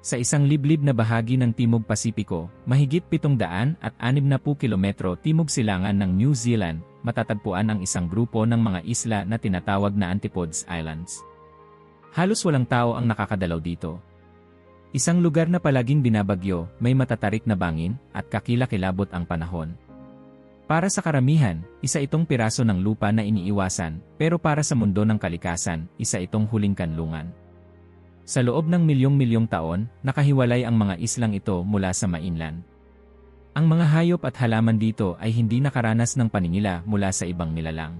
Sa isang liblib na bahagi ng Timog Pasipiko, mahigit 700 at 60 kilometro timog silangan ng New Zealand, matatagpuan ang isang grupo ng mga isla na tinatawag na Antipodes Islands. Halos walang tao ang nakakadalaw dito. Isang lugar na palaging binabagyo, may matatarik na bangin, at kakilakilabot ang panahon. Para sa karamihan, isa itong piraso ng lupa na iniiwasan, pero para sa mundo ng kalikasan, isa itong huling kanlungan. Sa loob ng milyong-milyong taon, nakahiwalay ang mga islang ito mula sa mainland. Ang mga hayop at halaman dito ay hindi nakaranas ng paningila mula sa ibang nilalang.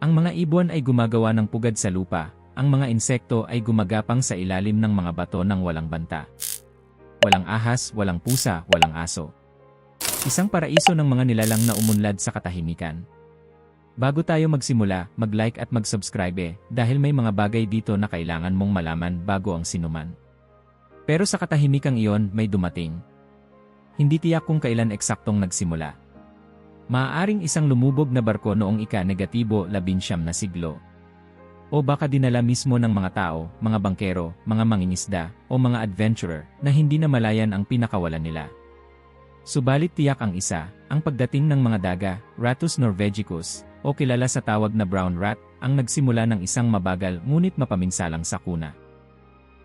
Ang mga ibon ay gumagawa ng pugad sa lupa, ang mga insekto ay gumagapang sa ilalim ng mga bato ng walang banta. Walang ahas, walang pusa, walang aso. Isang paraiso ng mga nilalang na umunlad sa katahimikan. Bago tayo magsimula, mag-like at mag-subscribe eh, dahil may mga bagay dito na kailangan mong malaman bago ang sinuman. Pero sa katahimikang iyon, may dumating. Hindi tiyak kung kailan eksaktong nagsimula. Maaaring isang lumubog na barko noong ika-negatibo labinsyam na siglo. O baka dinala mismo ng mga tao, mga bangkero, mga mangingisda, o mga adventurer na hindi na malayan ang pinakawalan nila. Subalit tiyak ang isa, ang pagdating ng mga daga, Ratus norvegicus, o kilala sa tawag na brown rat, ang nagsimula ng isang mabagal ngunit mapaminsalang sakuna.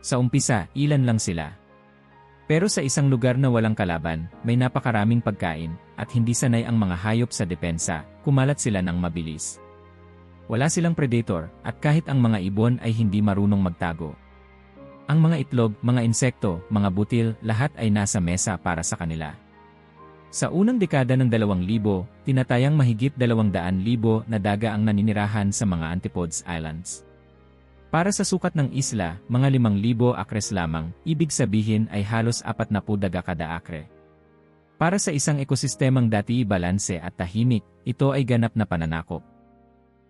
Sa umpisa, ilan lang sila. Pero sa isang lugar na walang kalaban, may napakaraming pagkain, at hindi sanay ang mga hayop sa depensa, kumalat sila ng mabilis. Wala silang predator, at kahit ang mga ibon ay hindi marunong magtago. Ang mga itlog, mga insekto, mga butil, lahat ay nasa mesa para sa kanila. Sa unang dekada ng 2,000, tinatayang mahigit 200,000 na daga ang naninirahan sa mga Antipodes Islands. Para sa sukat ng isla, mga 5,000 akres lamang, ibig sabihin ay halos 40 daga kada akre. Para sa isang ekosistemang dati balanse at tahimik, ito ay ganap na pananakop.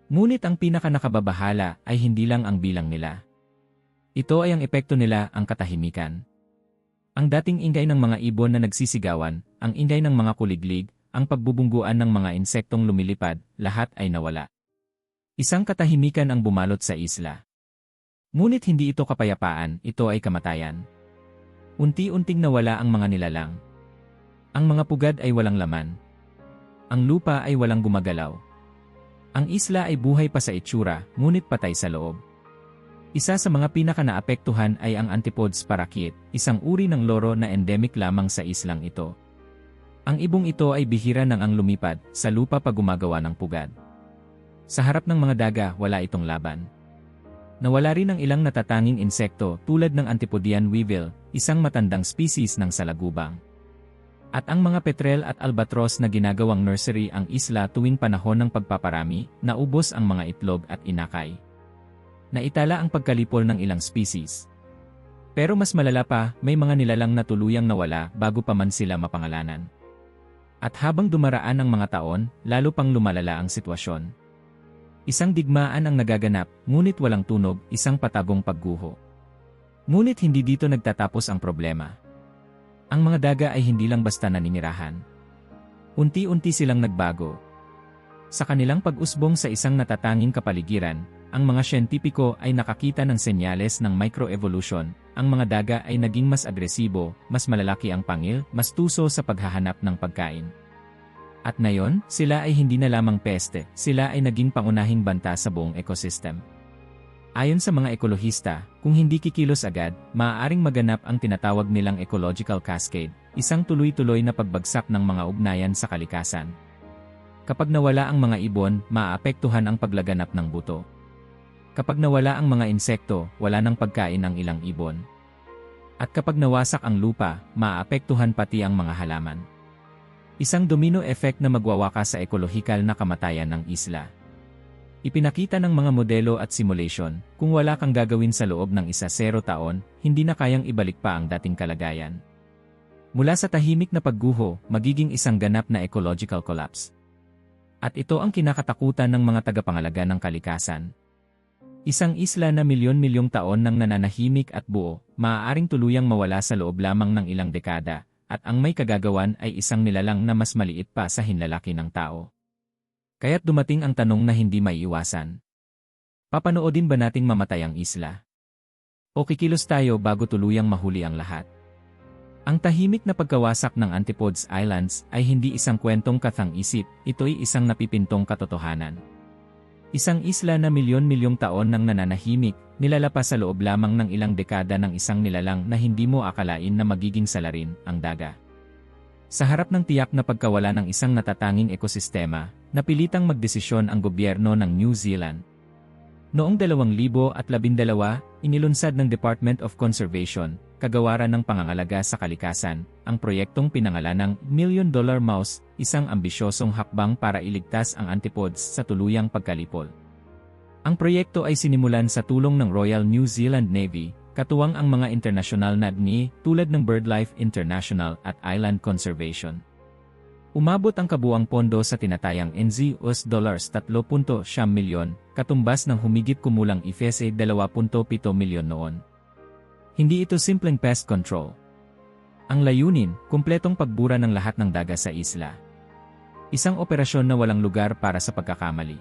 Ngunit ang pinakanakababahala ay hindi lang ang bilang nila. Ito ay ang epekto nila, ang katahimikan. Ang dating ingay ng mga ibon na nagsisigawan, ang ingay ng mga kuliglig, ang pagbubungguan ng mga insektong lumilipad, lahat ay nawala. Isang katahimikan ang bumalot sa isla. Ngunit hindi ito kapayapaan, ito ay kamatayan. Unti-unting nawala ang mga nilalang. Ang mga pugad ay walang laman. Ang lupa ay walang gumagalaw. Ang isla ay buhay pa sa itsura, ngunit patay sa loob. Isa sa mga pinaka-naapektuhan ay ang Antipodes parakit, isang uri ng loro na endemic lamang sa islang ito. Ang ibong ito ay bihira nang ang lumipad sa lupa pag gumagawa ng pugad. Sa harap ng mga daga, wala itong laban. Nawala rin ang ilang natatanging insekto tulad ng Antipodian weevil, isang matandang species ng salagubang. At ang mga petrel at albatros na ginagawang nursery ang isla tuwing panahon ng pagpaparami, naubos ang mga itlog at inakay. Naitala ang pagkalipol ng ilang species. Pero mas malala pa, may mga nilalang na tuluyang nawala bago pa man sila mapangalanan. At habang dumaraan ang mga taon, lalo pang lumalala ang sitwasyon. Isang digmaan ang nagaganap, ngunit walang tunog, isang patagong pagguho. Ngunit hindi dito nagtatapos ang problema. Ang mga daga ay hindi lang basta naninirahan. Unti-unti silang nagbago. Sa kanilang pag-usbong sa isang natatanging kapaligiran, ang mga siyentipiko ay nakakita ng senyales ng microevolution. Ang mga daga ay naging mas agresibo, mas malalaki ang pangil, mas tuso sa paghahanap ng pagkain. At ngayon, sila ay hindi na lamang peste, sila ay naging pangunahing banta sa buong ecosystem. Ayon sa mga ekologista, kung hindi kikilos agad, maaaring maganap ang tinatawag nilang ecological cascade, isang tuloy-tuloy na pagbagsak ng mga ugnayan sa kalikasan. Kapag nawala ang mga ibon, maapektuhan ang paglaganap ng buto. Kapag nawala ang mga insekto, wala nang pagkain ang ilang ibon. At kapag nawasak ang lupa, maapektuhan pati ang mga halaman. Isang domino effect na magwawakas sa ekolohikal na kamatayan ng isla. Ipinakita ng mga modelo at simulation, kung wala kang gagawin sa loob ng isa zero taon, hindi na kayang ibalik pa ang dating kalagayan. Mula sa tahimik na pagguho, magiging isang ganap na ecological collapse. At ito ang kinakatakutan ng mga tagapangalaga ng kalikasan. Isang isla na milyon-milyong taon nang nananahimik at buo, maaaring tuluyang mawala sa loob lamang ng ilang dekada, at ang may kagagawan ay isang nilalang na mas maliit pa sa hinlalaki ng tao. Kaya't dumating ang tanong na hindi maiiwasan. Papanoodin ba nating mamatay ang isla? O kikilos tayo bago tuluyang mahuli ang lahat. Ang tahimik na pagkawasak ng Antipodes Islands ay hindi isang kwentong kathang-isip, ito'y isang napipintong katotohanan. Isang isla na milyon-milyong taon nang nananahimik, nilalapas sa loob lamang ng ilang dekada ng isang nilalang na hindi mo akalain na magiging salarin, ang daga. Sa harap ng tiyak na pagkawala ng isang natatanging ekosistema, napilitang magdesisyon ang gobyerno ng New Zealand. Noong 2012, inilunsad ng Department of Conservation, kagawaran ng pangangalaga sa kalikasan, ang proyektong pinangalan ng Million Dollar Mouse, isang ambisyosong hakbang para iligtas ang antipodes sa tuluyang pagkalipol. Ang proyekto ay sinimulan sa tulong ng Royal New Zealand Navy, katuwang ang mga internasyonal na DNI tulad ng BirdLife International at Island Conservation. Umabot ang kabuang pondo sa tinatayang NZ US dollars 3.7 milyon, katumbas ng humigit kumulang IFESE 2.7 milyon noon. Hindi ito simpleng pest control. Ang layunin, kumpletong pagbura ng lahat ng daga sa isla. Isang operasyon na walang lugar para sa pagkakamali.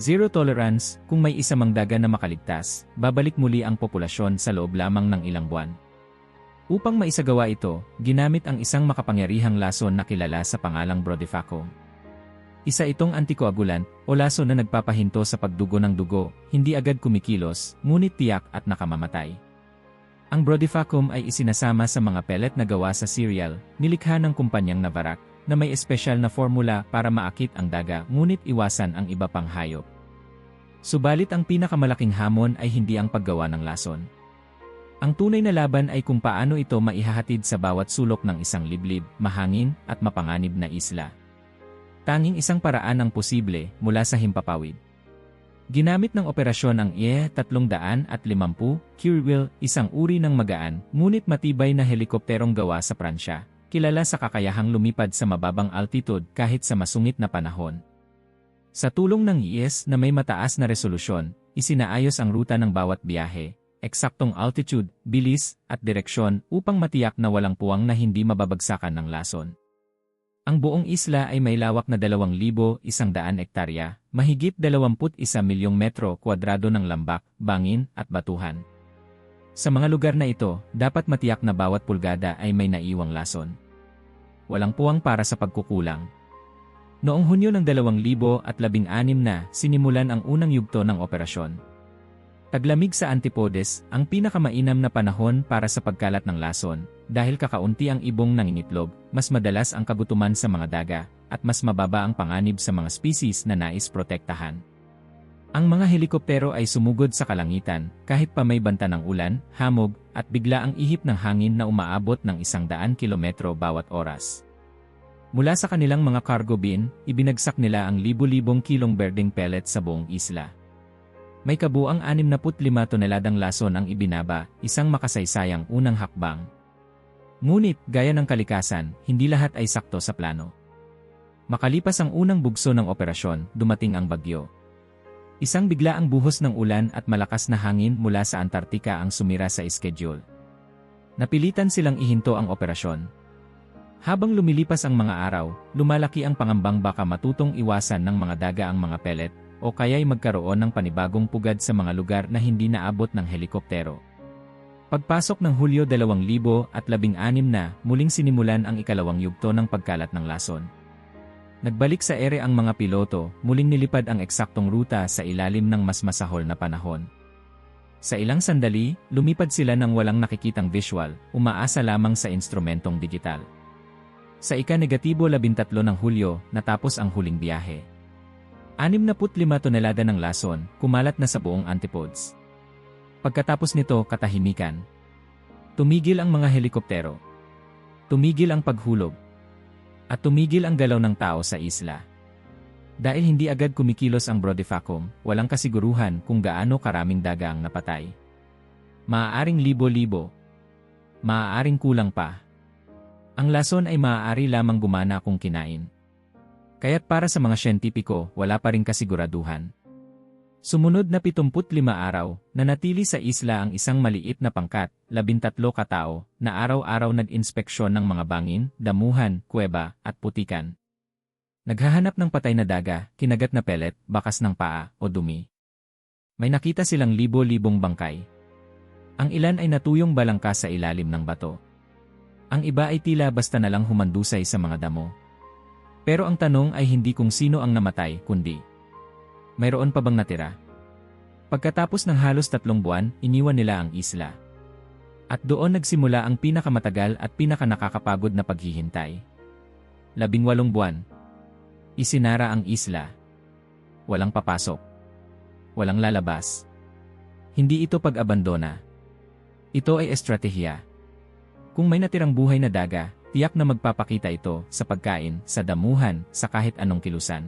Zero tolerance, kung may isa mang daga na makaligtas, babalik muli ang populasyon sa loob lamang ng ilang buwan. Upang maisagawa ito, ginamit ang isang makapangyarihang lason na kilala sa pangalang Brodifaco. Isa itong antikoagulant o laso na nagpapahinto sa pagdugo ng dugo, hindi agad kumikilos, ngunit tiyak at nakamamatay. Ang Brodifacum ay isinasama sa mga pellet na gawa sa cereal, nilikha ng kumpanyang Navarak, na may espesyal na formula para maakit ang daga ngunit iwasan ang iba pang hayop. Subalit ang pinakamalaking hamon ay hindi ang paggawa ng lason. Ang tunay na laban ay kung paano ito maihahatid sa bawat sulok ng isang liblib, mahangin, at mapanganib na isla. Tanging isang paraan ang posible mula sa himpapawid. Ginamit ng operasyon ang IE-350 Curewheel, isang uri ng magaan, ngunit matibay na helikopterong gawa sa Pransya, kilala sa kakayahang lumipad sa mababang altitude kahit sa masungit na panahon. Sa tulong ng IS na may mataas na resolusyon, isinaayos ang ruta ng bawat biyahe, eksaktong altitude, bilis, at direksyon upang matiyak na walang puwang na hindi mababagsakan ng lason. Ang buong isla ay may lawak na 2,100 ektarya, mahigit 21 milyong metro kwadrado ng lambak, bangin, at batuhan. Sa mga lugar na ito, dapat matiyak na bawat pulgada ay may naiwang lason. Walang puwang para sa pagkukulang. Noong Hunyo ng 2016 na sinimulan ang unang yugto ng operasyon. Taglamig sa Antipodes, ang pinakamainam na panahon para sa pagkalat ng lason, dahil kakaunti ang ibong nangingitlog, mas madalas ang kagutuman sa mga daga, at mas mababa ang panganib sa mga species na nais protektahan. Ang mga helikoptero ay sumugod sa kalangitan, kahit pa may banta ng ulan, hamog, at bigla ang ihip ng hangin na umaabot ng isang daan kilometro bawat oras. Mula sa kanilang mga cargo bin, ibinagsak nila ang libu-libong kilong berding pellet sa buong isla. May kabuang 65 toneladang lason ang ibinaba, isang makasaysayang unang hakbang. Ngunit, gaya ng kalikasan, hindi lahat ay sakto sa plano. Makalipas ang unang bugso ng operasyon, dumating ang bagyo. Isang bigla ang buhos ng ulan at malakas na hangin mula sa Antarctica ang sumira sa schedule. Napilitan silang ihinto ang operasyon. Habang lumilipas ang mga araw, lumalaki ang pangambang baka matutong iwasan ng mga daga ang mga pellet o kaya'y magkaroon ng panibagong pugad sa mga lugar na hindi naabot ng helikoptero. Pagpasok ng Hulyo 2016 na, muling sinimulan ang ikalawang yugto ng pagkalat ng lason. Nagbalik sa ere ang mga piloto, muling nilipad ang eksaktong ruta sa ilalim ng mas masahol na panahon. Sa ilang sandali, lumipad sila ng walang nakikitang visual, umaasa lamang sa instrumentong digital. Sa ika-negatibo 13 ng Hulyo, natapos ang huling biyahe. 65 tonelada ng lason, kumalat na sa buong antipodes. Pagkatapos nito, katahimikan. Tumigil ang mga helikoptero. Tumigil ang paghulog. At tumigil ang galaw ng tao sa isla. Dahil hindi agad kumikilos ang Brodifacum, walang kasiguruhan kung gaano karaming daga ang napatay. Maaaring libo-libo. Maaaring kulang pa. Ang lason ay maaari lamang gumana kung kinain. Kaya't para sa mga siyentipiko, wala pa ring kasiguraduhan. Sumunod na 75 araw, nanatili sa isla ang isang maliit na pangkat, 13 katao, na araw-araw nag-inspeksyon ng mga bangin, damuhan, kuweba, at putikan. Naghahanap ng patay na daga, kinagat na pellet, bakas ng paa, o dumi. May nakita silang libo-libong bangkay. Ang ilan ay natuyong balangka sa ilalim ng bato. Ang iba ay tila basta na lang humandusay sa mga damo. Pero ang tanong ay hindi kung sino ang namatay, kundi mayroon pa bang natira? Pagkatapos ng halos tatlong buwan, iniwan nila ang isla. At doon nagsimula ang pinakamatagal at pinakanakakapagod na paghihintay. Labing walong buwan. Isinara ang isla. Walang papasok. Walang lalabas. Hindi ito pag-abandona. Ito ay estratehiya. Kung may natirang buhay na daga, tiyak na magpapakita ito sa pagkain, sa damuhan, sa kahit anong kilusan.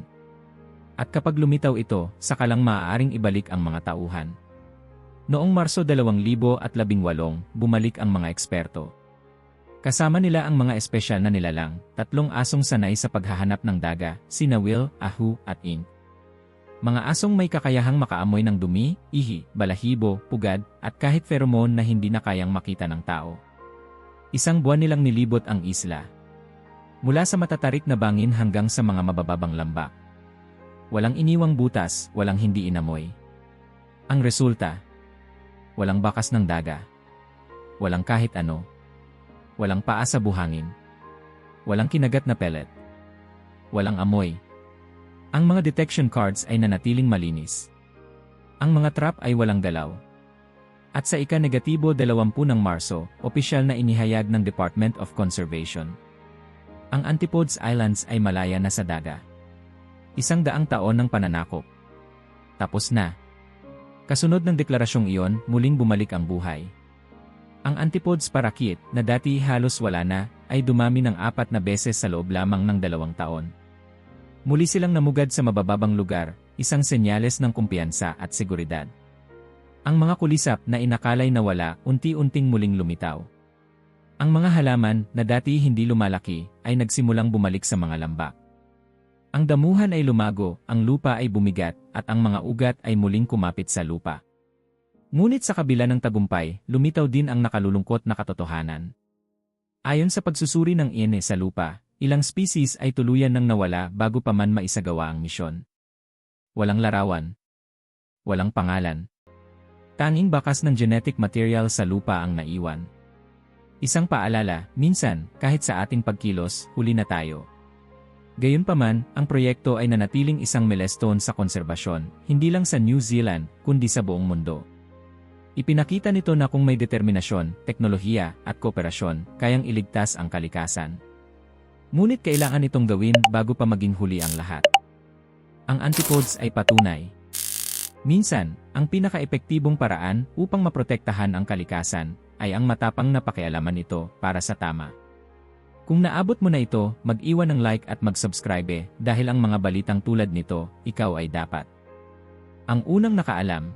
At kapag lumitaw ito, saka lang maaaring ibalik ang mga tauhan. Noong Marso 2018, bumalik ang mga eksperto. Kasama nila ang mga espesyal na nilalang, tatlong asong sanay sa paghahanap ng daga, sina Will, Ahu, at Ink. Mga asong may kakayahang makaamoy ng dumi, ihi, balahibo, pugad, at kahit pheromone na hindi na kayang makita ng tao. Isang buwan nilang nilibot ang isla. Mula sa matatarik na bangin hanggang sa mga mabababang lambak. Walang iniwang butas, walang hindi inamoy. Ang resulta, walang bakas ng daga. Walang kahit ano. Walang paa sa buhangin. Walang kinagat na pellet. Walang amoy. Ang mga detection cards ay nanatiling malinis. Ang mga trap ay walang galaw. At sa ika-negatibo 20 ng Marso, opisyal na inihayag ng Department of Conservation. Ang Antipodes Islands ay malaya na sa daga. Isang daang taon ng pananakop. Tapos na. Kasunod ng deklarasyong iyon, muling bumalik ang buhay. Ang Antipodes parakit, na dati halos wala na, ay dumami ng apat na beses sa loob lamang ng dalawang taon. Muli silang namugad sa mabababang lugar, isang senyales ng kumpiyansa at seguridad. Ang mga kulisap na inakalay na wala, unti-unting muling lumitaw. Ang mga halaman na dati hindi lumalaki ay nagsimulang bumalik sa mga lambak. Ang damuhan ay lumago, ang lupa ay bumigat, at ang mga ugat ay muling kumapit sa lupa. Ngunit sa kabila ng tagumpay, lumitaw din ang nakalulungkot na katotohanan. Ayon sa pagsusuri ng INE sa lupa, ilang species ay tuluyan ng nawala bago pa man maisagawa ang misyon. Walang larawan. Walang pangalan. Tanging bakas ng genetic material sa lupa ang naiwan. Isang paalala, minsan, kahit sa ating pagkilos, huli na tayo. Gayunpaman, ang proyekto ay nanatiling isang milestone sa konserbasyon, hindi lang sa New Zealand, kundi sa buong mundo. Ipinakita nito na kung may determinasyon, teknolohiya, at kooperasyon, kayang iligtas ang kalikasan. Ngunit kailangan itong gawin bago pa maging huli ang lahat. Ang antipodes ay patunay. Minsan, ang pinaka-epektibong paraan upang maprotektahan ang kalikasan ay ang matapang na pakialaman ito para sa tama. Kung naabot mo na ito, mag-iwan ng like at mag-subscribe eh, dahil ang mga balitang tulad nito, ikaw ay dapat. Ang unang nakaalam,